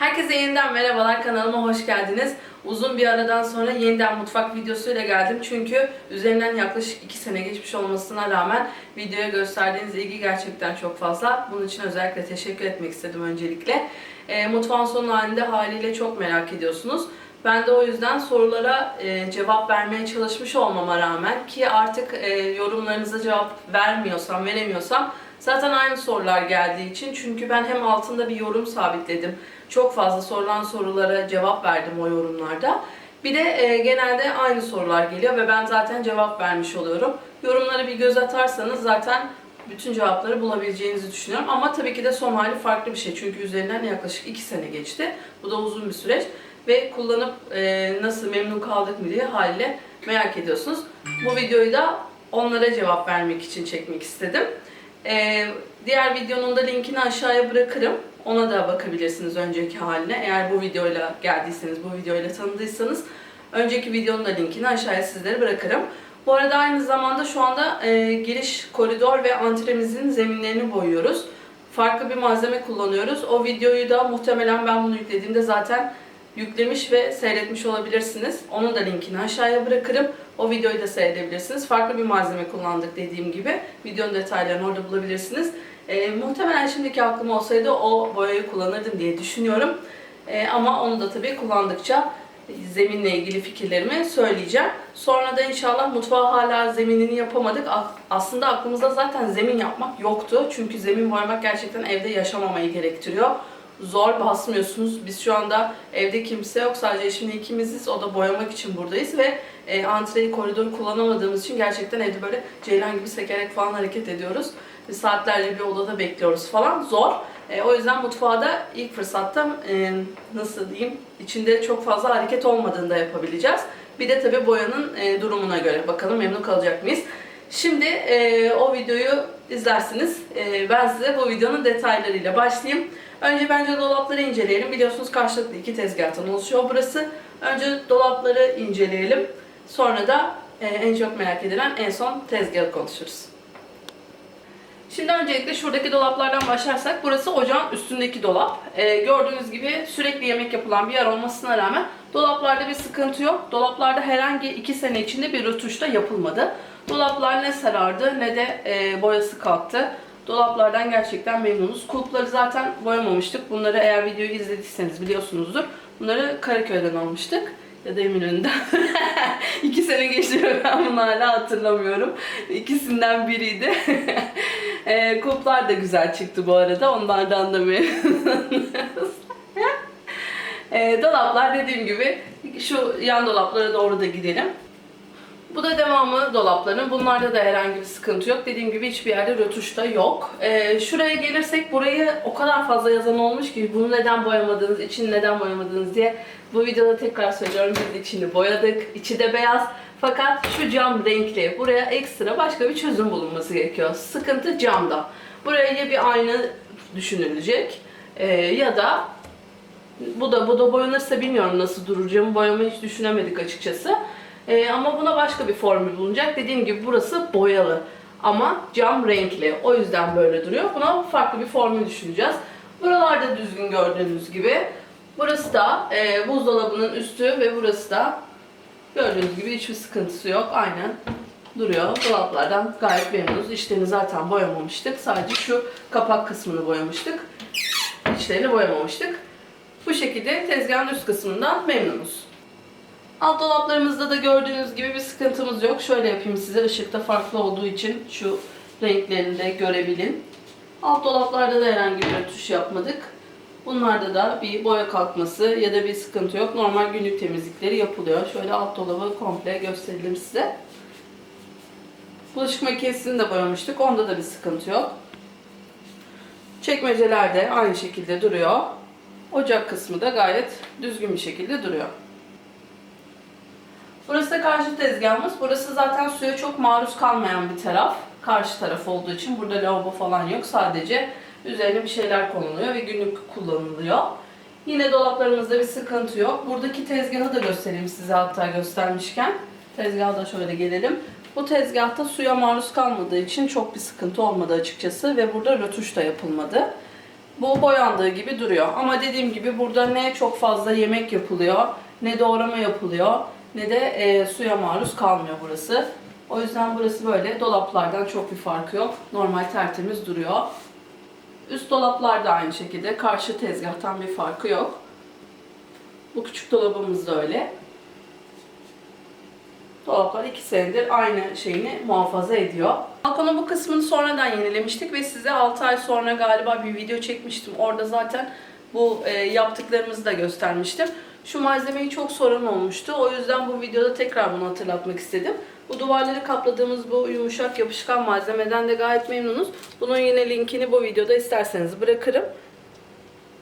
Herkese yeniden merhabalar kanalıma hoş geldiniz. Uzun bir aradan sonra yeniden mutfak videosuyla geldim. Çünkü üzerinden yaklaşık 2 sene geçmiş olmasına rağmen videoya gösterdiğiniz ilgi gerçekten çok fazla. Bunun için özellikle teşekkür etmek istedim öncelikle. E, mutfağın son halinde haliyle çok merak ediyorsunuz. Ben de o yüzden sorulara e, cevap vermeye çalışmış olmama rağmen ki artık e, yorumlarınıza cevap vermiyorsam, veremiyorsam zaten aynı sorular geldiği için çünkü ben hem altında bir yorum sabitledim. Çok fazla sorulan sorulara cevap verdim o yorumlarda. Bir de e, genelde aynı sorular geliyor ve ben zaten cevap vermiş oluyorum. Yorumlara bir göz atarsanız zaten bütün cevapları bulabileceğinizi düşünüyorum. Ama tabii ki de son hali farklı bir şey. Çünkü üzerinden yaklaşık 2 sene geçti. Bu da uzun bir süreç. Ve kullanıp e, nasıl memnun kaldık mı diye haliyle merak ediyorsunuz. Bu videoyu da onlara cevap vermek için çekmek istedim. E, diğer videonun da linkini aşağıya bırakırım. Ona da bakabilirsiniz önceki haline. Eğer bu videoyla geldiyseniz, bu videoyla tanıdıysanız önceki videonun da linkini aşağıya sizlere bırakırım. Bu arada aynı zamanda şu anda e, giriş koridor ve antremizin zeminlerini boyuyoruz. Farklı bir malzeme kullanıyoruz. O videoyu da muhtemelen ben bunu yüklediğimde zaten yüklemiş ve seyretmiş olabilirsiniz. Onun da linkini aşağıya bırakırım. O videoyu da seyredebilirsiniz. Farklı bir malzeme kullandık dediğim gibi. Videonun detaylarını orada bulabilirsiniz. E, muhtemelen şimdiki aklım olsaydı o boyayı kullanırdım diye düşünüyorum. E, ama onu da tabii kullandıkça zeminle ilgili fikirlerimi söyleyeceğim. Sonra da inşallah mutfağa hala zeminini yapamadık. Aslında aklımızda zaten zemin yapmak yoktu. Çünkü zemin boyamak gerçekten evde yaşamamayı gerektiriyor. Zor basmıyorsunuz. Biz şu anda evde kimse yok. Sadece şimdi ikimiziz. O da boyamak için buradayız ve e, antreyi, koridoru kullanamadığımız için gerçekten evde böyle ceylan gibi sekerek falan hareket ediyoruz. Ve saatlerce bir odada bekliyoruz falan. Zor. E, o yüzden mutfağı da ilk fırsatta e, nasıl diyeyim içinde çok fazla hareket olmadığında yapabileceğiz. Bir de tabii boyanın e, durumuna göre bakalım memnun kalacak mıyız. Şimdi e, o videoyu izlersiniz. E, ben size bu videonun detaylarıyla başlayayım. Önce bence dolapları inceleyelim. Biliyorsunuz karşılıklı iki tezgahtan oluşuyor burası. Önce dolapları inceleyelim. Sonra da e, en çok merak edilen en son tezgahı konuşuruz. Şimdi öncelikle şuradaki dolaplardan başlarsak burası ocağın üstündeki dolap. Ee, gördüğünüz gibi sürekli yemek yapılan bir yer olmasına rağmen dolaplarda bir sıkıntı yok. Dolaplarda herhangi iki sene içinde bir rötuş da yapılmadı. Dolaplar ne sarardı ne de e, boyası kalktı. Dolaplardan gerçekten memnunuz. Kulpları zaten boyamamıştık. Bunları eğer videoyu izlediyseniz biliyorsunuzdur. Bunları Karaköy'den almıştık. Ya da Eminönü'nden. İki sene geçti ben bunu hala hatırlamıyorum. İkisinden biriydi. e, kulplar da güzel çıktı bu arada. Onlardan da memnunuz. e, dolaplar dediğim gibi şu yan dolaplara doğru da gidelim. Bu da devamı dolapların. Bunlarda da herhangi bir sıkıntı yok. Dediğim gibi hiçbir yerde rötuş da yok. Ee, şuraya gelirsek burayı o kadar fazla yazan olmuş ki bunu neden boyamadınız, içini neden boyamadınız diye. Bu videoda tekrar söylüyorum biz içini boyadık. İçi de beyaz. Fakat şu cam renkli. Buraya ekstra başka bir çözüm bulunması gerekiyor. Sıkıntı camda. Buraya ya bir ayna düşünülecek ee, ya da bu da bu da boyanırsa bilmiyorum nasıl duracağımı boyamayı hiç düşünemedik açıkçası. Ee, ama buna başka bir formül bulunacak. Dediğim gibi burası boyalı ama cam renkli. O yüzden böyle duruyor. Buna farklı bir formül düşüneceğiz. Buralarda düzgün gördüğünüz gibi. Burası da e, buzdolabının üstü ve burası da gördüğünüz gibi hiçbir sıkıntısı yok. Aynen duruyor. Dolaplardan gayet memnunuz. İçlerini zaten boyamamıştık. Sadece şu kapak kısmını boyamıştık. İçlerini boyamamıştık. Bu şekilde tezgahın üst kısmından memnunuz. Alt dolaplarımızda da gördüğünüz gibi bir sıkıntımız yok. Şöyle yapayım size ışıkta farklı olduğu için şu renklerini de görebilin. Alt dolaplarda da herhangi bir tuş yapmadık. Bunlarda da bir boya kalkması ya da bir sıkıntı yok. Normal günlük temizlikleri yapılıyor. Şöyle alt dolabı komple gösterelim size. Bulaşık makinesini de boyamıştık. Onda da bir sıkıntı yok. Çekmeceler de aynı şekilde duruyor. Ocak kısmı da gayet düzgün bir şekilde duruyor. Burası da karşı tezgahımız. Burası zaten suya çok maruz kalmayan bir taraf. Karşı taraf olduğu için burada lavabo falan yok. Sadece üzerine bir şeyler konuluyor ve günlük kullanılıyor. Yine dolaplarımızda bir sıkıntı yok. Buradaki tezgahı da göstereyim size hatta göstermişken. Tezgaha da şöyle gelelim. Bu tezgahta suya maruz kalmadığı için çok bir sıkıntı olmadı açıkçası ve burada rötuş da yapılmadı. bu boyandığı gibi duruyor. Ama dediğim gibi burada ne çok fazla yemek yapılıyor, ne doğrama yapılıyor, ne de e, suya maruz kalmıyor burası. O yüzden burası böyle dolaplardan çok bir farkı yok. Normal tertemiz duruyor. Üst dolaplar da aynı şekilde. Karşı tezgahtan bir farkı yok. Bu küçük dolabımız da öyle. Dolaplar 2 senedir aynı şeyini muhafaza ediyor. Balkonun bu kısmını sonradan yenilemiştik ve size 6 ay sonra galiba bir video çekmiştim. Orada zaten bu e, yaptıklarımızı da göstermiştim. Şu malzemeyi çok soran olmuştu. O yüzden bu videoda tekrar bunu hatırlatmak istedim. Bu duvarları kapladığımız bu yumuşak yapışkan malzemeden de gayet memnunuz. Bunun yine linkini bu videoda isterseniz bırakırım.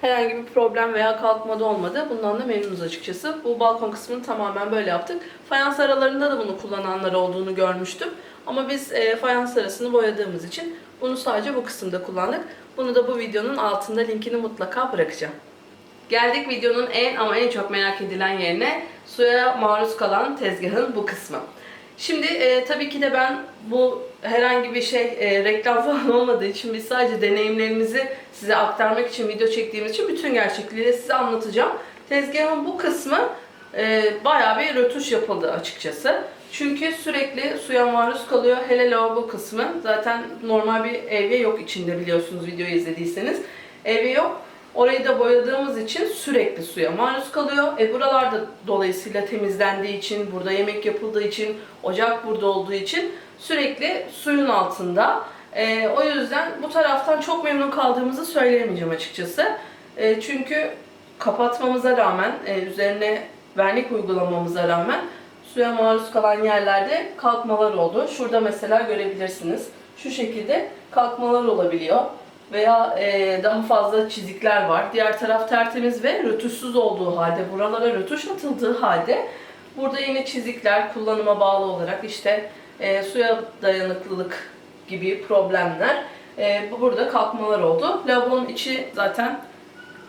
Herhangi bir problem veya kalkmada olmadı. Bundan da memnunuz açıkçası. Bu balkon kısmını tamamen böyle yaptık. Fayans aralarında da bunu kullananlar olduğunu görmüştüm. Ama biz e, fayans arasını boyadığımız için bunu sadece bu kısımda kullandık. Bunu da bu videonun altında linkini mutlaka bırakacağım. Geldik videonun en ama en çok merak edilen yerine suya maruz kalan tezgahın bu kısmı. Şimdi e, tabii ki de ben bu herhangi bir şey e, reklam falan olmadığı için biz sadece deneyimlerimizi size aktarmak için video çektiğimiz için bütün gerçekliğiyle size anlatacağım. Tezgahın bu kısmı e, bayağı bir rötuş yapıldı açıkçası. Çünkü sürekli suya maruz kalıyor. Hele lavabo kısmı. Zaten normal bir evye yok içinde biliyorsunuz videoyu izlediyseniz. Evye yok. Orayı da boyadığımız için sürekli suya maruz kalıyor. E buralarda dolayısıyla temizlendiği için, burada yemek yapıldığı için, ocak burada olduğu için sürekli suyun altında. E, o yüzden bu taraftan çok memnun kaldığımızı söyleyemeyeceğim açıkçası. E, çünkü kapatmamıza rağmen, e, üzerine vernik uygulamamıza rağmen suya maruz kalan yerlerde kalkmalar oldu. Şurada mesela görebilirsiniz. Şu şekilde kalkmalar olabiliyor veya e, daha fazla çizikler var. Diğer taraf tertemiz ve rötuşsuz olduğu halde, buralara rötuş atıldığı halde burada yine çizikler kullanıma bağlı olarak işte e, suya dayanıklılık gibi problemler e, bu burada kalkmalar oldu. Lavabonun içi zaten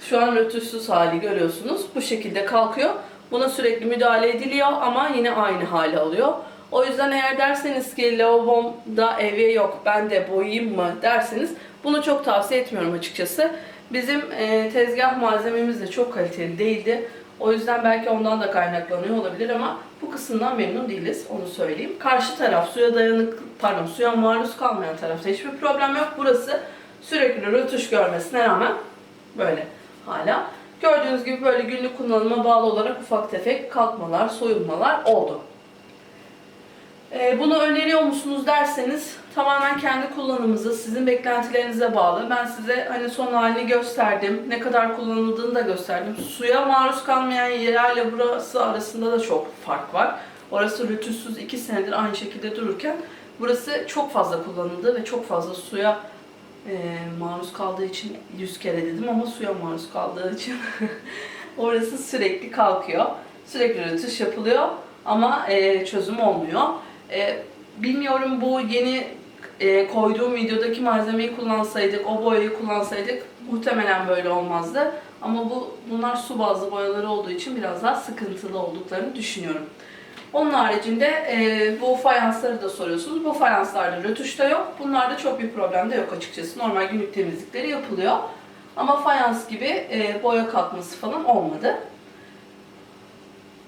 şu an rötuşsuz hali görüyorsunuz. Bu şekilde kalkıyor. Buna sürekli müdahale ediliyor ama yine aynı hali alıyor. O yüzden eğer derseniz ki lavabomda evye yok ben de boyayayım mı derseniz bunu çok tavsiye etmiyorum açıkçası. Bizim e, tezgah malzememiz de çok kaliteli değildi. O yüzden belki ondan da kaynaklanıyor olabilir ama bu kısımdan memnun değiliz onu söyleyeyim. Karşı taraf suya dayanık pardon suya maruz kalmayan tarafta hiçbir problem yok. Burası sürekli rötuş görmesine rağmen böyle hala. Gördüğünüz gibi böyle günlük kullanıma bağlı olarak ufak tefek kalkmalar, soyulmalar oldu. Ee, bunu öneriyor musunuz derseniz tamamen kendi kullanımınıza, sizin beklentilerinize bağlı. Ben size hani son halini gösterdim, ne kadar kullanıldığını da gösterdim. Suya maruz kalmayan yerlerle burası arasında da çok fark var. Orası rütüşsüz 2 senedir aynı şekilde dururken burası çok fazla kullanıldı ve çok fazla suya e, maruz kaldığı için 100 kere dedim ama suya maruz kaldığı için orası sürekli kalkıyor. Sürekli rötuş yapılıyor ama e, çözüm olmuyor. E, bilmiyorum bu yeni e, koyduğum videodaki malzemeyi kullansaydık, o boyayı kullansaydık muhtemelen böyle olmazdı. Ama bu bunlar su bazlı boyaları olduğu için biraz daha sıkıntılı olduklarını düşünüyorum. Onun haricinde e, bu fayansları da soruyorsunuz. Bu fayanslarda rötuş da yok. Bunlarda çok bir problem de yok açıkçası. Normal günlük temizlikleri yapılıyor. Ama fayans gibi e, boya kalkması falan olmadı.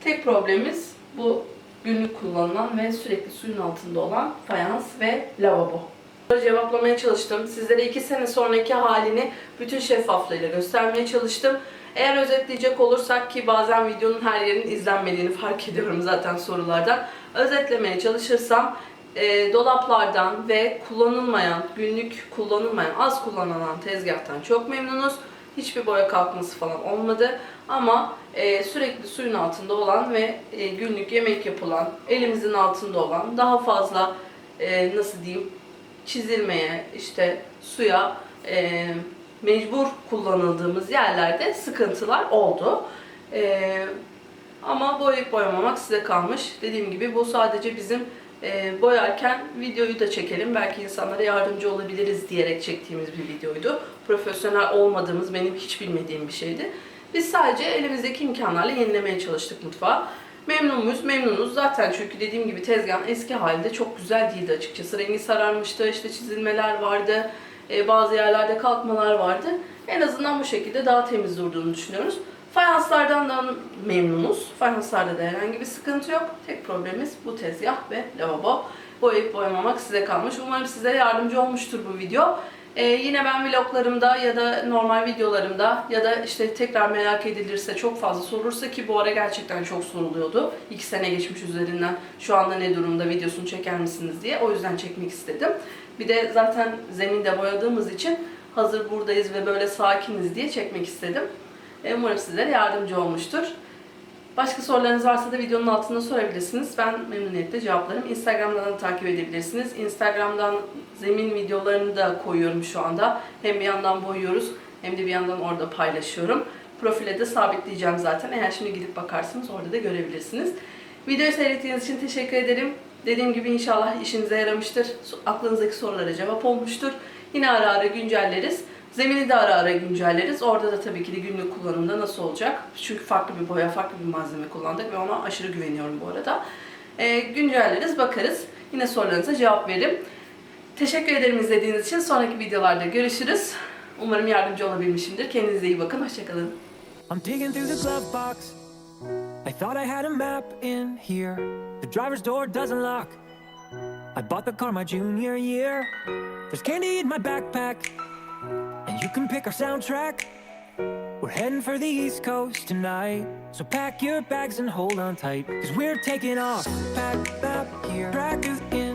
Tek problemimiz bu günlük kullanılan ve sürekli suyun altında olan fayans ve lavabo. Cevaplamaya çalıştım. Sizlere iki sene sonraki halini bütün şeffaflığıyla göstermeye çalıştım. Eğer özetleyecek olursak ki bazen videonun her yerinin izlenmediğini fark ediyorum zaten sorulardan. Özetlemeye çalışırsam e, dolaplardan ve kullanılmayan, günlük kullanılmayan, az kullanılan tezgahtan çok memnunuz. Hiçbir boya kalkması falan olmadı. Ama e, sürekli suyun altında olan ve e, günlük yemek yapılan, elimizin altında olan, daha fazla e, nasıl diyeyim çizilmeye, işte suya e, mecbur kullanıldığımız yerlerde sıkıntılar oldu. E, ama boyayıp boyamamak size kalmış. Dediğim gibi bu sadece bizim e, boyarken videoyu da çekelim. Belki insanlara yardımcı olabiliriz diyerek çektiğimiz bir videoydu. Profesyonel olmadığımız, benim hiç bilmediğim bir şeydi. Biz sadece elimizdeki imkanlarla yenilemeye çalıştık mutfağı. Memnun muyuz? Memnunuz. Zaten çünkü dediğim gibi tezgahın eski halinde çok güzel değildi açıkçası. Rengi sararmıştı, işte çizilmeler vardı. e, bazı yerlerde kalkmalar vardı. En azından bu şekilde daha temiz durduğunu düşünüyoruz. Fayanslardan da memnunuz. Fayanslarda da herhangi bir sıkıntı yok. Tek problemimiz bu tezgah ve lavabo. Boyayıp boyamamak size kalmış. Umarım size yardımcı olmuştur bu video. Ee, yine ben vloglarımda ya da normal videolarımda ya da işte tekrar merak edilirse çok fazla sorulursa ki bu ara gerçekten çok soruluyordu. İki sene geçmiş üzerinden şu anda ne durumda videosunu çeker misiniz diye. O yüzden çekmek istedim. Bir de zaten zeminde boyadığımız için hazır buradayız ve böyle sakiniz diye çekmek istedim. Umarım sizlere yardımcı olmuştur. Başka sorularınız varsa da videonun altında sorabilirsiniz. Ben memnuniyetle cevaplarım. Instagram'dan da takip edebilirsiniz. Instagram'dan zemin videolarını da koyuyorum şu anda. Hem bir yandan boyuyoruz hem de bir yandan orada paylaşıyorum. Profile de sabitleyeceğim zaten. Eğer şimdi gidip bakarsanız orada da görebilirsiniz. Videoyu seyrettiğiniz için teşekkür ederim. Dediğim gibi inşallah işinize yaramıştır. Aklınızdaki sorulara cevap olmuştur. Yine ara ara güncelleriz. Zemini de ara ara güncelleriz. Orada da tabii ki de günlük kullanımda nasıl olacak? Çünkü farklı bir boya, farklı bir malzeme kullandık ve ona aşırı güveniyorum bu arada. Ee, güncelleriz, bakarız. Yine sorularınıza cevap veririm. Teşekkür ederim izlediğiniz için. Sonraki videolarda görüşürüz. Umarım yardımcı olabilmişimdir. Kendinize iyi bakın. Hoşçakalın. I thought I had a map in here. The driver's door doesn't lock. I bought the car my junior year. There's candy in my backpack. You can pick our soundtrack. We're heading for the East Coast tonight. So pack your bags and hold on tight. Cause we're taking off. Pack gear. Track is in